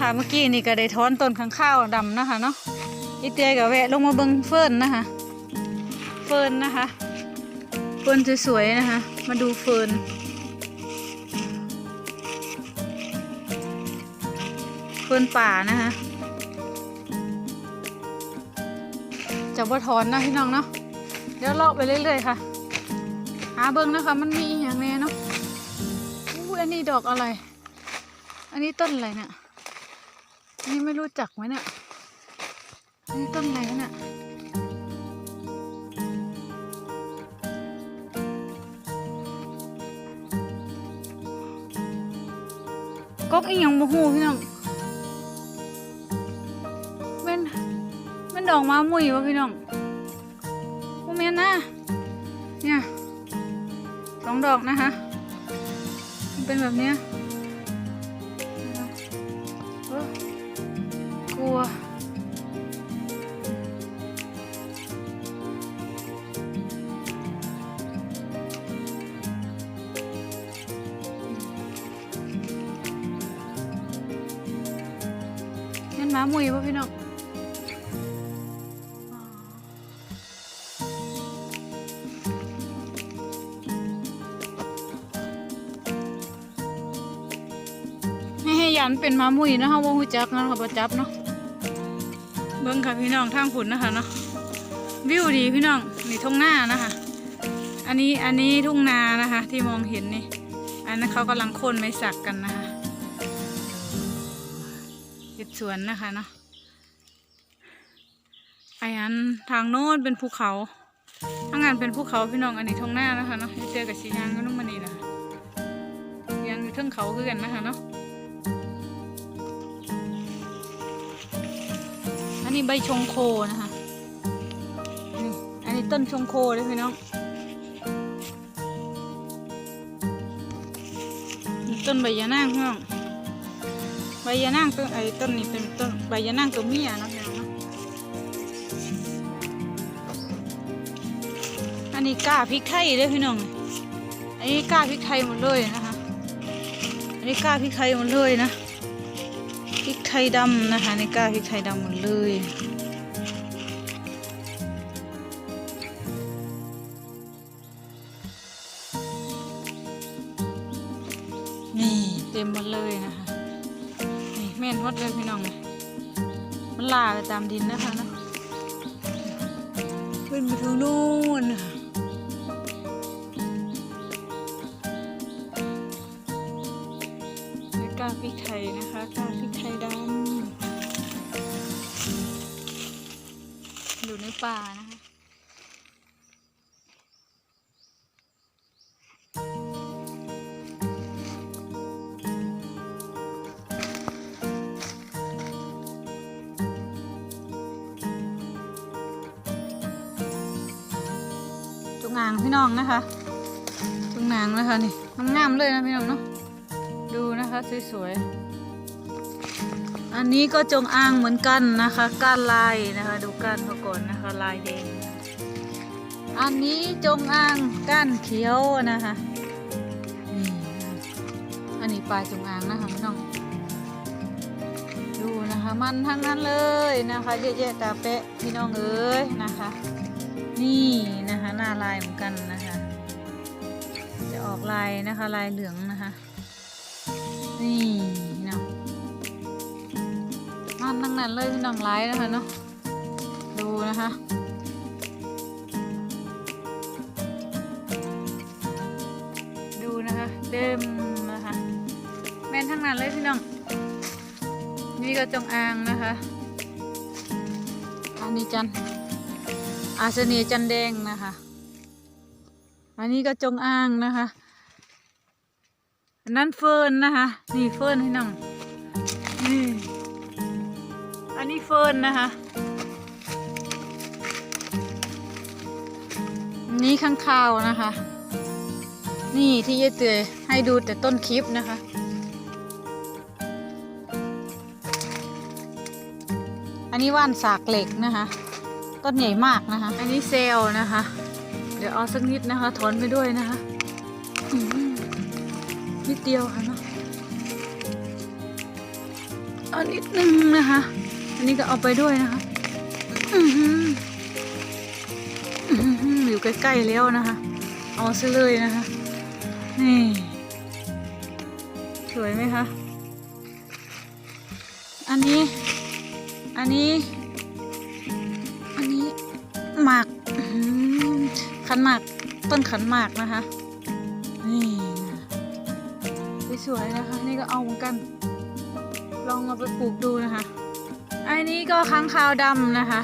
คะนะคะ เมื่อกี้นี่ก็ได้ถอนต้นข้างข้าวดำนะคะเนาะอีเตียกับแวะลงมาเบิ้งเฟิร์นนะคะ เฟิร์นนะคะเฟิร์นสวยๆนะคะ มาดูเฟิร์นเฟิร์นป่านะคะจะบ่ถอนนะพี่น้องเนาะเดี๋ยวเลาะไปเรื่อยๆค่ะ หาเบิ้งนะคะ มันมีอย่างแน่เนาะอู้อันนี้ดอกอะไร อันนี้ต้นอะไรเนี่ย นนี้ไม่รู้จักไหมเนี่ยนนี้ต้นอะไรเนี่ยกกอีหยังบ่ฮู้พี่น้องแม่นแม่นดอกม้ามุยวะพี่น้องบ่แม่นนะเนี่ยสองดอกนะคะ มันเป็นแบบเนี้ย วนั่นหมามุยป่ะพี่น้องให้ให้ยันเป็นหมามุยนะคะวงหูจักนะค่ะประจับเนาะ เบิ้งค่ะพี่น้องทางผุนนะคะเนาะวิวดีพี่น้องนี่ทุ่งหน้านะคะ อันนี้อันนี้ทุ่งนานะคะ ที่มองเห็นนี่อันนั้นเขากำลังโค่นไม้สักกันนะคะเห็ดสวนนะคะเนาะไอ้อันทางโน้นเป็นภูเขาทางงานเป็นภูเขาพี่น้องอันนี้ทงหน้านะคะเนาะเจอกับสียางก็นุ่มมันนี่นะคะยางอยู่เทิงเขาคือกันนะคะเนาะ นนี้ใบชงโคนะคะนี่อันนี้ต้นชงโคเลยพี่น้องต้นใบยานางพี่น้องใบยานางต้นไอ้ต้นนี้เป็นต้นใบยานางตัวเมียนะพี่น้องเนาะอันนี้กล้าพริกไทยเด้วยพี่น้องอันนี้กล้าพริกไทยหมดเลยนะคะอันนี้กล้าพริกไทยหมดเลยนะ ไทยดำนะคะในก้าพริกไทยดำหมดเลยนี่เต็มหมดเลยนะคะนี่แม่นฮดเลยพี่น้องมันลาไปตามดินนะคะเนาะขึ้นไปทางนู้นนะคะ ริกไทยนะคะกาพริกไทยดำอยู่ในป่านะคะ จุงอางพี่น้องนะคะ จุงอางนะคะนี่งามๆเลยนะพี่น้องเนาะ นะคะสวยๆ อันนี้ก็จงอางเหมือนกันนะคะก้านลายนะคะดูก้านเขาก่อนนะคะลายแดงอันนี้จงอางก้านเขียวนะคะนี่อันนี้ปลายจงอางนะคะน้องดูนะคะมันทั้งนั้นเลยนะคะเยอะแยะตาเป๊ะพี่น้องเอ้ยนะคะ นี่นะคะหน้าลายเหมือนกันนะคะ จะออกลายนะคะลายเหลืองนะคะ นี่เนาะมันทั้งนั้นเลยพี่น้องไลายนะคะเนาะดูนะคะดูนะคะเต็มนะคะแม่นทั้งนั้นเลยพี่น้องนี่ก็จงอางนะคะอันนี้จันอาเสนีจันแดงนะคะ อันนี้ก็จงอางนะคะ นนั้นเฟิร์นนะคะ นี่เฟิร์นให้น้องนี่อันนี้เฟิร์นนะคะ นี่ข้างคาวนะคะ นี่ที่ยายเตยให้ดูแต่ต้นคลิปนะคะ อันนี้ว่านสากเหล็กนะคะ ต้นใหญ่มากนะคะ อันนี้เซลนะคะ เดี๋ยวเอาสักนิดนะคะ ถอนไปด้วยนะคะอื นิดเดียวค่ะเนาะเอานิดนึงนะคะ อันนี้ก็เอาไปด้วยนะคะอือหืออยู่ใกล้ๆแล้วนะคะ เอาซะเลยนะคะ นี่ สวยไหมคะ อันนี้ อันนี้ อันนี้หมากขันหมาก ต้นขันหมากนะคะ นี่ สวยๆนะคะ นี่ก็เอาเหมือนกัน ลองเอาไปปลูกดูนะคะ อันนี้ก็ค้างคาวดำนะคะ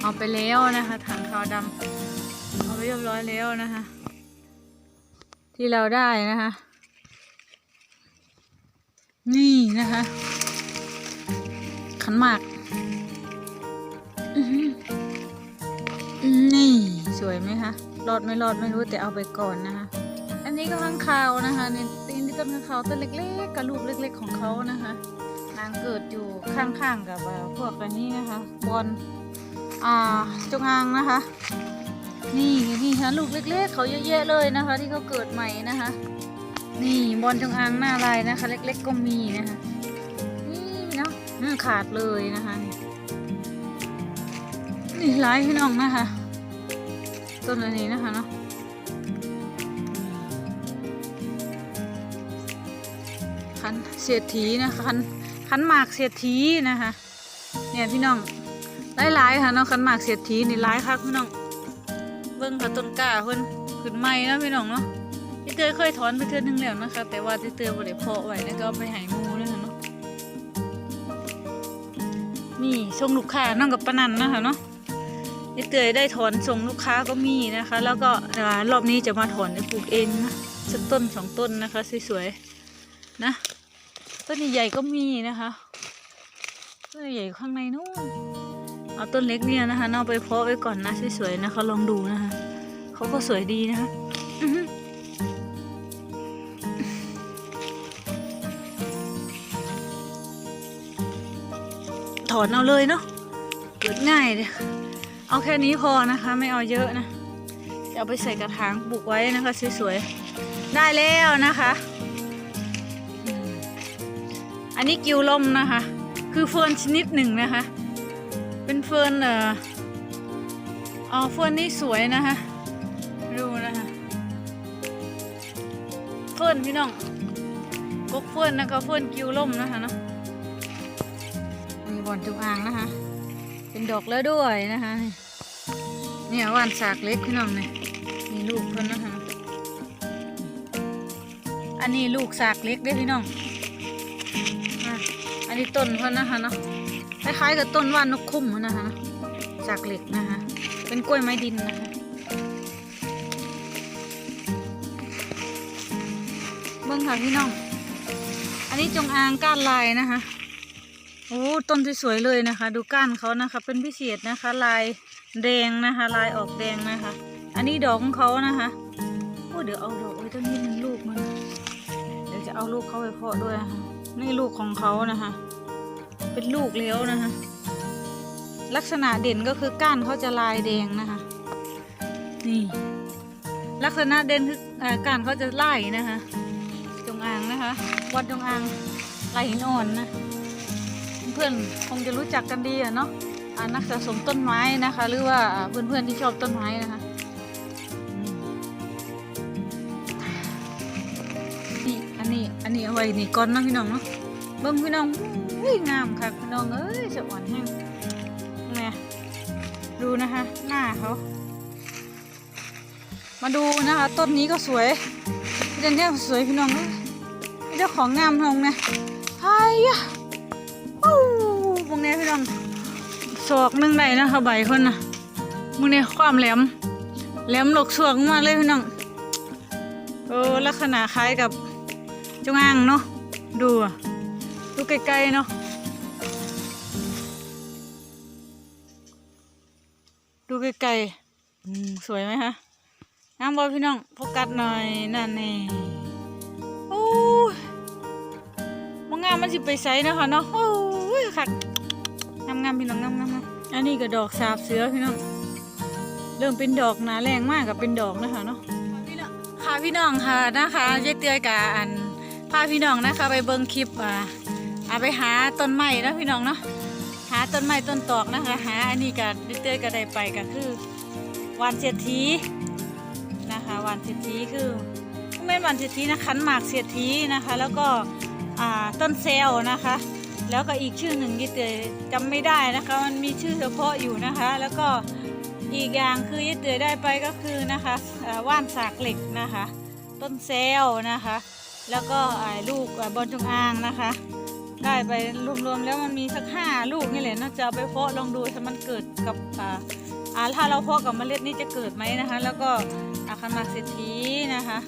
เอาไปแล้วนะคะถังคาวดำเอาไปเรียบร้อยแล้วนะคะ ที่เราได้นะคะ นี่นะคะ ขันหมากนี่สวยไหมคะ รอดไม่รอดไม่รู้แต่เอาไปก่อนนะคะ นี้ก็ข้างคาวนะคะนี่ตีนที่ต้นข้างคาวต้นเล็กๆกับลูกเล็ก ๆ ของเขานะคะ นางเกิดอยู่ข้างๆกับพวกอันนี้นะคะบอลอ่าจงอางนะคะ นี่นี่ฮะลูกเล็ก ๆเขาเยอะแยะเลยนะคะ ที่เขาเกิดใหม่นะคะ นี่บอลจงอางหน้าลายนะคะ เล็ก ๆ ก็มีนะคะนี่เนาะอืมขาดเลยนะคะนี่นี่หลายพี่น้องนะคะต้นอันนี้นะคะเนาะ คันเศรษฐีนะคะคันคันหมากเศรษฐีนะคะเนี่ยพี่น้องหลายๆค่ะเนาะคันหมากเศรษฐีนี่หลายคักพี่น้องเบิ่งค่ะต้นกล้าเพิ่นขึ้นใหม่นะพี่น้องเนาะพี่เตยเคยถอนไปเทื่อนึงแล้วนะคะ แต่ว่าพี่เตยบ่ได้เพาะไว้แล้วก็ไปห้หมูนะคะเนาะนี่ส่งลูกค้าน้องกับปนันนะคะเนาะพี่เตยได้ถอนส่งลูกค้าก็มีนะคะ แล้วก็รอบนี้จะมาถอนปปลูกเองนะสักต้นสองต้นนะคะสวยๆนะ ต้นใหญ่ๆก็มีนะคะต้นใหญ่ข้างในนู่นเอาต้นเล็กเนี่ยนะคะเอาไปเพาะไว้ก่อนนะสวยๆนะคะลองดูนะคะเขาก็สวยดีนะคะถอนเอาเลยเนาะเกิดง่ายเลยเอาแค่นี้พอนะคะ ไม่เอาเยอะนะจะเอาไปใส่กระถางปลูกไว้นะคะสวยๆได้แล้วนะคะ อันนี้กิวลมนะคะ คือเฟิร์นชนิดหนึ่งนะคะ เป็นเฟิร์นเอ่ออ๋อเฟิร์นนี่สวยนะคะดูนะคะเฟิร์นพี่น้องกกเฟิร์นนะคะเฟิร์นกิวลมนะคะเนาะมีบอนจงอางนะคะ เป็นดอกแล้วด้วยนะคะเนี่ยว่านสากเล็กพี่น้องเนี่ยมีลูกเพิ่นนะคะอันนี้ลูกสากเล็กเด้อพี่น้อง นนี้ต้นเพิ่นะคะเนาะคล้ายๆกับต้นว่านนกคุ้มนะคะจากเหล็กนะคะเป็นกล้วยไม้ดินนะคะเบิ้งค่ะพี่น้อง อันนี้จงอางก้านลายนะคะโอ้ต้นสวยๆเลยนะคะ ดูก้านเขานะคะ เป็นพิเศษนะคะ ลายแดงนะคะ ลายออกแดงนะคะ อันนี้ดอกของเขานะคะโอ้เดี๋ยวเอาดอกไว้ต้นนี้มันลูกมันเดี๋ยวจะเอาลูกเขาไปเพาะด้วยนะคะนี่ลูกของเขานะคะ เป็นลูกเลี้ยวนะคะ ลักษณะเด่นก็คือก้านเขาจะลายแดงนะคะ นี่ ลักษณะเด่นคือก้านเขาจะไล่นะคะจงอางนะคะ วัดจงอางลายหินอ่อนนะเพื่อนคงจะรู้จักกันดีอะเนาะอนักสะสมต้นไม้นะคะ หรือว่าเพื่อนๆที่ชอบต้นไม้นะคะนี่อันนี้อันนี้เอาไว้นี่ก่อนนะพี่น้องเนาะเบิ่งพี่น้อง ยงามค่ะพี่น้องเอ้ยสะอ่อนแห้งไงดูนะคะ หน้าเขา มาดูนะคะ ต้นนี้ก็สวยเด่นเนี่ยสวยพี่น้องเจ้าของงามทองนะไอ้ยะโอ้พวกนี้พี่น้องศอกหนึงได้นะคะใบคนนะมึงเนี่ยความแหลม แหลมหลกสวงมาเลยพี่น้องเออลักษณะคล้ายกับจงอางเนาะดูอะ ดูไกลๆเนาะ ดูไกลๆสวยไหมคะงามบอพี่น้องโฟกัสหน่อยนั่นนี่โอ้ยมองงามมันสิไปใสนะคะเนาะ โอ้ยคักงามงามพี่น้องงามงามงามอันนี้ก็ดอกสาบเสือพี่น้อง เริ่มเป็นดอกหนาแรงมากกับเป็นดอกนะคะเนาะค่ะพี่น้องค่ะนะคะยายเตือยกับอันพาพี่น้องนะคะไปเบิ่งคลิปอ่า เอาไปหาต้นไม้นะพี่น้องเนาะหาต้นไม้ต้นตอกนะคะหาอันนี้กันเตยก็ได้ไปก็คือวานเศรษฐีนะคะวานเศรษฐีคือไม่นวานเศรษฐีนะขันหมากเศรษฐีนะคะ แล้วก็ต้นเซลนะคะ แล้วก็อีกชื่อหนึ่งยี่เตยจำไม่ได้นะคะ มันมีชื่อเฉพาะอยู่นะคะ แล้วก็อีกอย่างคือยี่เตยได้ไปก็คือนะคะว่านสากเหล็กนะคะ ต้นเซลนะคะ แล้วก็ลูกบอลจงอางนะคะ ได้ไปรวมๆแล้วมันมีสักห้าลูกนี่แหละน่าจะเอาไปเพาะลองดูถ้ามันเกิดกับอ่าอ่าถ้าเราเพาะกับเมล็ดนี่จะเกิดไหมนะคะ แล้วก็อาคันมาเศรษฐีนะคะ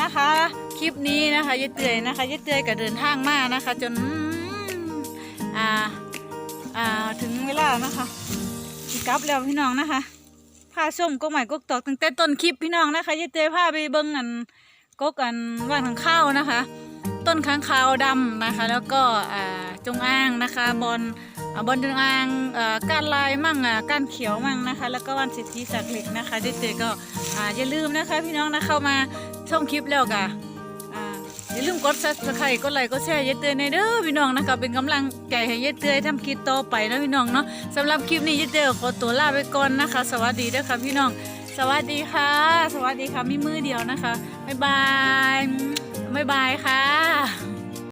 นะคะ คลิปนี้นะคะยายเตยนะคะยายเตยก็เดินทางมานะคะ จนอ่าอ่าถึงเวลานะคะกลับแล้วพี่น้องนะคะพาส้มก็ใหม่กกตอกตั้งแต่ต้นคลิปพี่น้องนะคะยายเตยพาไปเบิ้งอันกกอันว่านข้างข้าวนะคะ ต้นค้างคาวดำนะคะ แล้วก็จงอางนะคะบอลบอลจงอางอก้านลายมั่งก้านเขียวมั่งนะคะ แล้วก็วันสิทธิสักดิ์เหล็กนะคะยายเตยก็อย่าลืมนะคะพี่น้องนะเข้ามาช่องคลิปแล้วกะอ่าอย่าลืมกด subscribe กดไลค์กดแชร์เยายเตยในเด้อพี่น้องนะคะเป็นกำลังใจให้เยายเตยทำคลิปต่อไปนะพี่น้องเนาะสำหรับคลิปนี้เยเตยขอตัวลาไปก่อนนะคะ สวัสดีเด้อค่ะพี่น้อง สวัสดีค่ะ สวัสดีค่ะมีมือเดียวนะคะบ๊ายบาย บ๊ายบายค่ะ